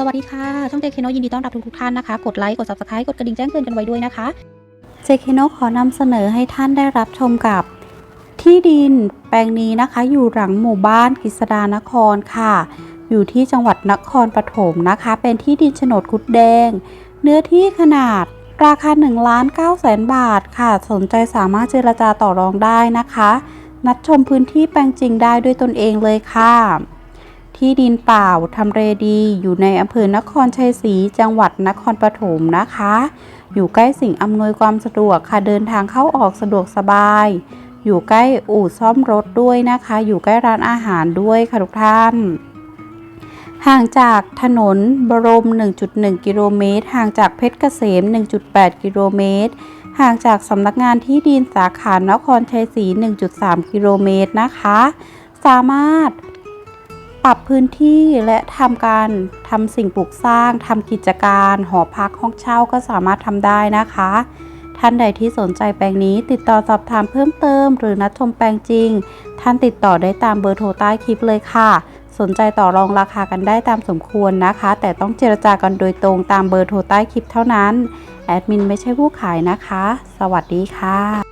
สวัสดีค่ะ ช่องเจคโนยินดีต้อนรับทุกๆท่านนะคะ กดไลค์ กด subscribe กดกระดิ่งแจ้งเตือนกันไว้ด้วยนะคะเจคโนขอนำเสนอให้ท่านได้รับชมกับ ที่ดินแปลงนี้นะคะ อยู่หลังหมู่บ้านกฤษดานครค่ะ อยู่ที่จังหวัดนครปฐมนะคะ เป็นที่ดินโฉนดกุดแดง เนื้อที่ขนาดราคา1ล้าน9แสนบาทค่ะ สนใจสามารถเจรจาต่อรองได้นะคะ นัดชมพื้นที่แปลงจริงได้ด้วยตนเองเลยค่ะ ที่ดินเปล่าทำเลดีอยู่ในอำเภอนครชัยศรีจังหวัดนครปฐมนะคะ อยู่ใกล้สิ่งอำนวยความสะดวกค่ะเดินทางเข้าออกสะดวกสบาย อยู่ใกล้อู่ซ่อมรถด้วยนะคะ อยู่ใกล้ร้านอาหารด้วยค่ะทุกท่าน ห่างจากถนนบรม 1.1 กิโลเมตร ห่างจากเพชรเกษม 1.8 กิโลเมตร ห่างจากสำนักงานที่ดินสาขานครชัยศรี 1.3 กิโลเมตรนะคะ สามารถ รับพื้นที่และทำการทำสิ่งปลูกสร้างทำกิจการหอพักห้องเช่าก็สามารถทำได้นะคะ ท่านใดที่สนใจแปลงนี้ติดต่อสอบถามเพิ่มเติม หรือนัดชมแปลงจริง ท่านติดต่อได้ตามเบอร์โทรใต้คลิปเลยค่ะ สนใจต่อรองราคากันได้ตามสมควรนะคะ แต่ต้องเจรจากันโดยตรงตามเบอร์โทรใต้คลิปเท่านั้นแอดมินไม่ใช่ผู้ขายนะคะ สวัสดีค่ะ